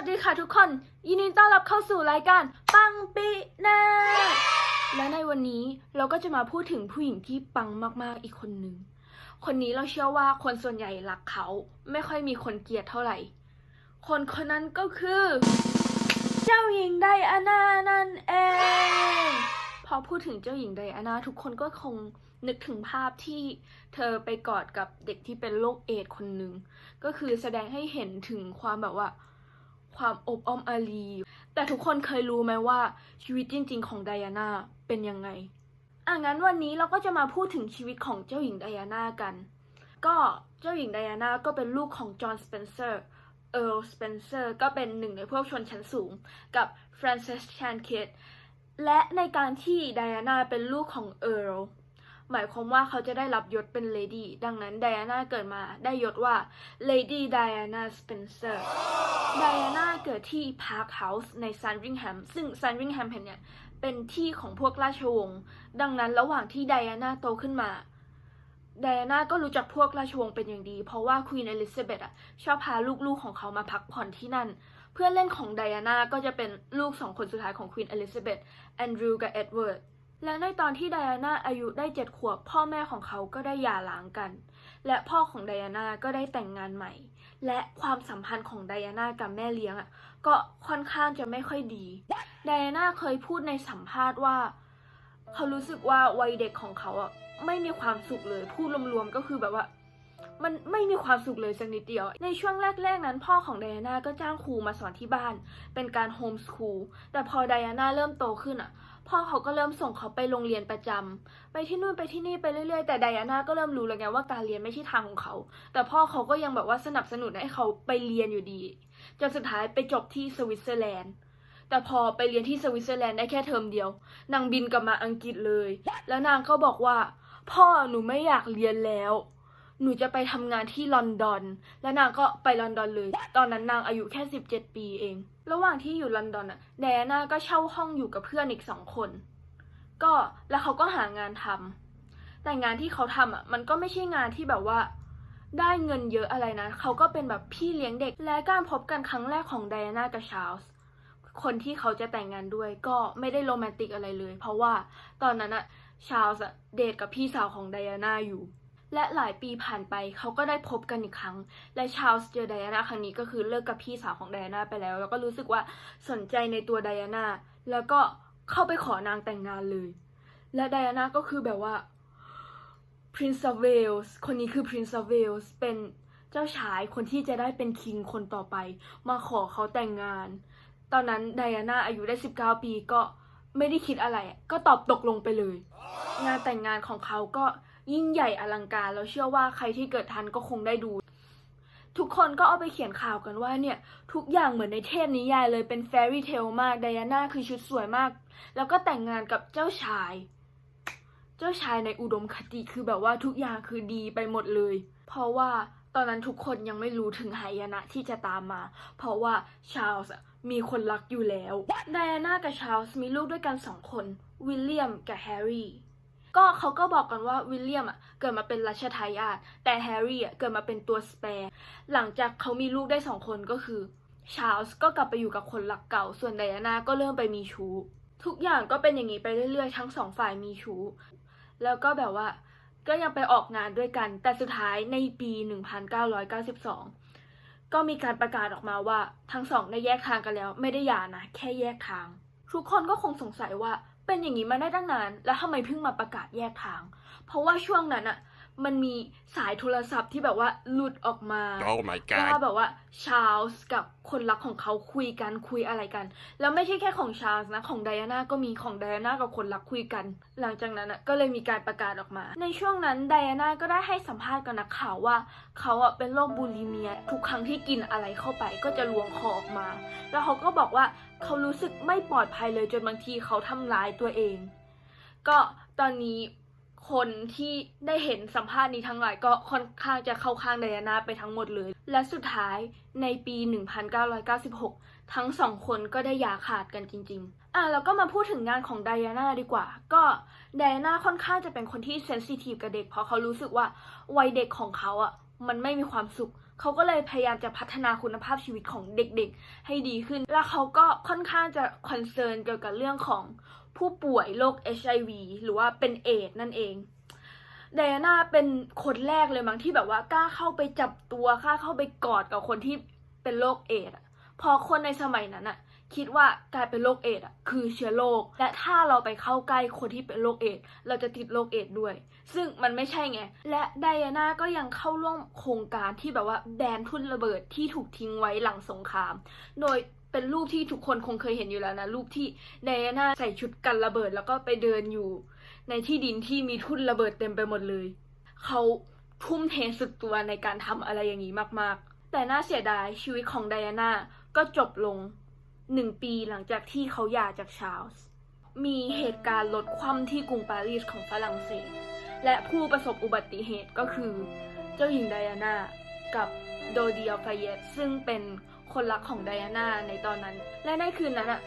วัสดีค่ะทุกคน ยินดีต้อนรับเข้าสู่รายการปังปินาและในวันนี้เราก็จะมาพูดถึงผู้หญิงที่ปังมากๆอีกคนหนึ่งคนนี้เราเชื่อว่าคนส่วนใหญ่รักเขาไม่ค่อยมีคนเกลียดเท่าไหร่ คนคนนั้นก็คือ เจ้าหญิงไดอาน่านั่นเอง พอพูดถึงเจ้าหญิงไดอาน่าทุกคนก็คงนึกถึงภาพที่เธอไปกอดกับเด็กที่เป็นโรคเอดคนหนึ่งก็คือแสดงให้เห็นถึงความแบบว่า ความอบอ้อมอารี แต่ทุกคนเคยรู้ไหมว่าชีวิตจริง ๆ ของไดอาน่าเป็นยังไงอะงั้นวันนี้เราก็จะมาพูดถึงชีวิตของเจ้าหญิงไดอาน่ากัน ก็เจ้าหญิงไดอาน่าก็เป็นลูกของจอห์นสเปนเซอร์เอิร์ลสเปนเซอร์ก็เป็นหนึ่งในพวกชนชั้นสูงกับฟรานซิสแชนเคิดและในการที่ไดอาน่าเป็นลูกของเอิร์ล หมายความว่าเขาจะได้รับยศเป็นเลดี้ดังนั้นไดอาน่าเกิดมาได้ยศว่า Lady Diana Spencer ไดอาน่าเกิดที่ Park House ในซันริงแฮมซึ่งซันริงแฮมเนี่ยเป็นที่ของพวกราชวงศ์ดังนั้นระหว่างที่ไดอาน่าโตขึ้นมาไดอาน่าก็รู้จักพวกราชวงศ์เป็นอย่างดี เพราะว่าควีนอลิซาเบธอะชอบพาลูกๆของเขามาพักผ่อนที่นั่น เพื่อนเล่นของไดอาน่าก็จะเป็นลูกสองคนสุดท้ายของควีนอลิซาเบธแอนดรูว์กับเอ็ดเวิร์ด และในตอนที่ไดอาน่าอายุได้เจ็ดขวบ พ่อแม่ของเขาก็ได้หย่าร้างกัน และพ่อของไดอาน่าก็ได้แต่งงานใหม่ และความสัมพันธ์ของไดอาน่ากับแม่เลี้ยงอะก็ค่อนข้างจะไม่ค่อยดีไดอาน่าเคยพูดในสัมภาษณ์ว่า เขารู้สึกว่าวัยเด็กของเขาอะไม่มีความสุขเลยพูดรวมๆก็คือแบบว่า มันไม่มีความสุขเลยสักนิดเดียว ในช่วงแรกๆนั้น พ่อของไดอาน่าก็จ้างครูมาสอนที่บ้าน เป็นการโฮมสคูลแต่พอไดอาน่าเริ่มโตขึ้นอะ พ่อเขาก็เริ่มส่งเขาไปโรงเรียนประจำไปที่นู่นไปที่นี่ไปเรื่อยๆแต่ไดอาน่าก็เริ่มรู้แล้วไงว่าการเรียนไม่ใช่ทางของเขา แต่พ่อเขาก็ยังแบบว่าสนับสนุนให้เขาไปเรียนอยู่ดีจนสุดท้ายไปจบที่สวิตเซอร์แลนด์ แต่พอไปเรียนที่สวิตเซอร์แลนด์ได้แค่เทอมเดียว นางบินกลับมาอังกฤษเลย แล้วนางก็บอกว่า พ่อหนูไม่อยากเรียนแล้ว หนูจะไปทำงานที่ลอนดอน และนางก็ไปลอนดอนเลย ตอนนั้นนางอายุแค่ 17 ปีเอง ระหว่างที่อยู่ลอนดอนอะไดอาน่าก็เช่าห้องอยู่กับเพื่อนอีกสองคน ก็แล้วเขาก็หางานทำแต่งานที่เขาทำอะมันก็ไม่ใช่งานที่แบบว่าได้เงินเยอะอะไรนะ เขาก็เป็นแบบพี่เลี้ยงเด็ก และการพบกันครั้งแรกของไดอาน่ากับชาร์ลส์คนที่เขาจะแต่งงานด้วยก็ไม่ได้โรแมนติกอะไรเลย เพราะว่าตอนนั้นอะชาร์ลส์เดทกับพี่สาวของไดอาน่าอยู่ และหลายปีผ่านไปเขาก็ได้พบกันอีกครั้ง และชาลส์เจอไดอาน่าครั้งนี้ก็คือเลิกกับพี่สาวของไดอาน่าไปแล้ว แล้วก็รู้สึกว่าสนใจในตัวไดอาน่าแล้วก็เข้าไปขอนางแต่งงานเลย และไดอาน่าก็คือแบบว่า Prince of Wales คนนี้คือ Prince of Wales เป็นเจ้าชายคนที่จะได้เป็นคิงคนต่อไป มาขอเขาแต่งงาน ตอนนั้นไดอาน่าอายุได้ 19 ปีก็ไม่ได้คิดอะไร ก็ตอบตกลงไปเลย งานแต่งงานของเขาก็ ยิ่งใหญ่อลังการแล้วเชื่อว่าใครที่เกิดทันก็คงได้ดู ทุกคนก็เอาไปเขียนข่าวกันว่าเนี่ย ทุกอย่างเหมือนในเทพนิยายเลยเป็นแฟรี่เทลมากไดอาน่าคือชุดสวยมาก แล้วก็แต่งงานกับเจ้าชาย เจ้าชายในอุดมคติคือแบบว่าทุกอย่างคือดีไปหมดเลย เพราะว่าตอนนั้นทุกคนยังไม่รู้ถึงหายนะที่จะตามมา เพราะว่าชาลส์มีคนรักอยู่แล้วไดอาน่ากับชาลส์มีลูกด้วยกันสองคน วิลเลียมกับแฮร์รี่ ก็เขาก็บอกกันว่าวิลเลียมอะเกิดมาเป็นรัชทายาทแต่แฮร์รี่อะเกิดมาเป็นตัวสเปร์หลังจากเขามีลูกได้สองคนก็คือชาร์ลส์ก็กลับไปอยู่กับคนรักเก่า ส่วนไดอาน่าก็เริ่มไปมีชู้ทุกอย่างก็เป็นอย่างนี้ไปเรื่อยๆ ทั้งสองฝ่ายมีชู้แล้วก็แบบว่าก็ยังไปออกงานด้วยกัน แต่สุดท้ายในปี 1992 ก็มีการประกาศออกมาว่าทั้งสองได้แยกทางกันแล้ว ไม่ได้หย่านะ แค่แยกทาง ทุกคนก็คงสงสัยว่า เป็นอย่างนี้มาได้ตั้งนาน แล้วทำไมเพิ่งมาประกาศแยกทาง เพราะว่าช่วงนั้นอะมันมีสายโทรศัพท์ที่แบบว่าหลุดออกมา Oh my ว่า god. แบบว่าชาร์ลส์กับคนรักของเขาคุยกันคุยอะไรกัน แล้วไม่ใช่แค่ของชาร์ลส์นะของไดอาน่าก็มีของไดอาน่ากับคนรักคุยกัน หลังจากนั้นอะก็เลยมีการประกาศออกมา ในช่วงนั้นไดอาน่าก็ได้ให้สัมภาษณ์กับนักข่าวว่า เขาอะเป็นโรคบูลิเมีย ทุกครั้งที่กินอะไรเข้าไปก็จะลวงคอออกมา แล้วเขาก็บอกว่า เขารู้สึกไม่ปลอดภัยเลยจนบางทีเขาทำร้ายตัวเอง ก็ตอนนี้คนที่ได้เห็นสัมภาษณ์นี้ทั้งหลายก็ค่อนข้างจะเข้าข้างไดอาน่าไปทั้งหมดเลย และสุดท้ายในปี 1996 ทั้งสองคนก็ได้หย่าขาดกันจริง ๆ อะแล้วก็มาพูดถึงงานของไดอาน่าดีกว่า ก็ไดอาน่าค่อนข้างจะเป็นคนที่เซนซิทีฟกับเด็ก เพราะเขารู้สึกว่าวัยเด็กของเขาอะมันไม่มีความสุข เขาก็เลยพยายามจะพัฒนาคุณภาพชีวิตของเด็กๆ ให้ดีขึ้น แล้วเขาก็ค่อนข้างจะคอนเซิร์นเกี่ยวกับเรื่องของผู้ป่วยโรค HIV หรือว่าเป็นเอดส์นั่นเอง ไดอาน่าเป็นคนแรกเลยมั้งที่แบบว่ากล้าเข้าไปจับตัวกล้าเข้าไปกอดกับคนที่เป็นโรคเอดส์อะพอคนในสมัยนั้นอะคิดว่าการเป็นโรคเอดส์อะคือเชื้อโรคและถ้าเราไปเข้าใกล้คนที่เป็นโรคเอดส์เราจะติดโรคเอดส์ด้วย ซึ่งมันไม่ใช่ไง และไดอาน่าก็ยังเข้าร่วมโครงการที่แบบว่าแดนทุ่นระเบิดที่ถูกทิ้งไว้หลังสงคราม โดยเป็นรูปที่ทุกคนคงเคยเห็นอยู่แล้วนะ รูปที่ไดอาน่าใส่ชุดกันระเบิดแล้วก็ไปเดินอยู่ ในที่ดินที่มีทุ่นระเบิดเต็มไปหมดเลย เขาทุ่มเทสุดตัวในการทำอะไรอย่างนี้มากๆ แต่น่าเสียดายชีวิตของไดอาน่าก็จบลงหนึ่งปีหลังจากที่เขาหย่าจากชาร์ลส์มีเหตุการณ์ลดคว่ำที่กรุงปารีสของฝรั่งเศส และผู้ประสบอุบัติเหตุก็คือ เจ้าหญิงไดอาน่ากับโดเดียฟายเยตซึ่งเป็นคนรักของไดอาน่าในตอนนั้น และในคืนนั้นอะ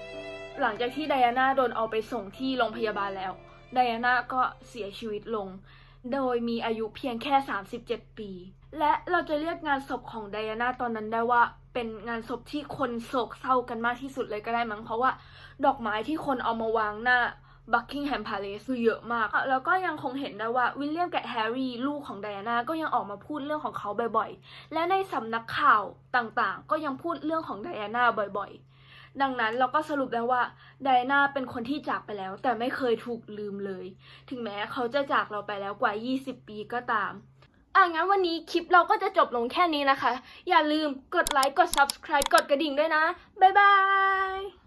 หลังจากที่ไดอาน่าโดนเอาไปส่งที่โรงพยาบาลแล้ว ไดอาน่าก็เสียชีวิตลง โดยมีอายุเพียงแค่ 37 ปี และเราจะเรียกงานศพของไดอาน่าตอนนั้นได้ว่าเป็นงานศพที่คนโศกเศร้ากันมากที่สุดเลยก็ได้มั้งเพราะว่า ดอกไม้ที่คนเอามาวางหน้าบักกิงแฮมพาเลสคือเยอะมาก แล้วก็ยังคงเห็นได้ว่าวิลเลียมกับแฮร์รี่ลูกของไดอาน่าก็ยังออกมาพูดเรื่องของเขาบ่อยๆ และในสำนักข่าวต่างๆ ก็ยังพูดเรื่องของไดอาน่าบ่อยๆ ดังนั้นเราก็สรุปแล้วว่าไดนาเป็นคนที่จากไปแล้ว แต่ไม่เคยถูกลืมเลย ถึงแม้เขาจะจากเราไปแล้วกว่า 20 ปีก็ตามอะงั้นวันนี้คลิปเราก็จะจบลงแค่นี้นะคะ อย่าลืมกดไลค์ กด subscribe กดกระดิ่งด้วยนะ บ๊ายบาย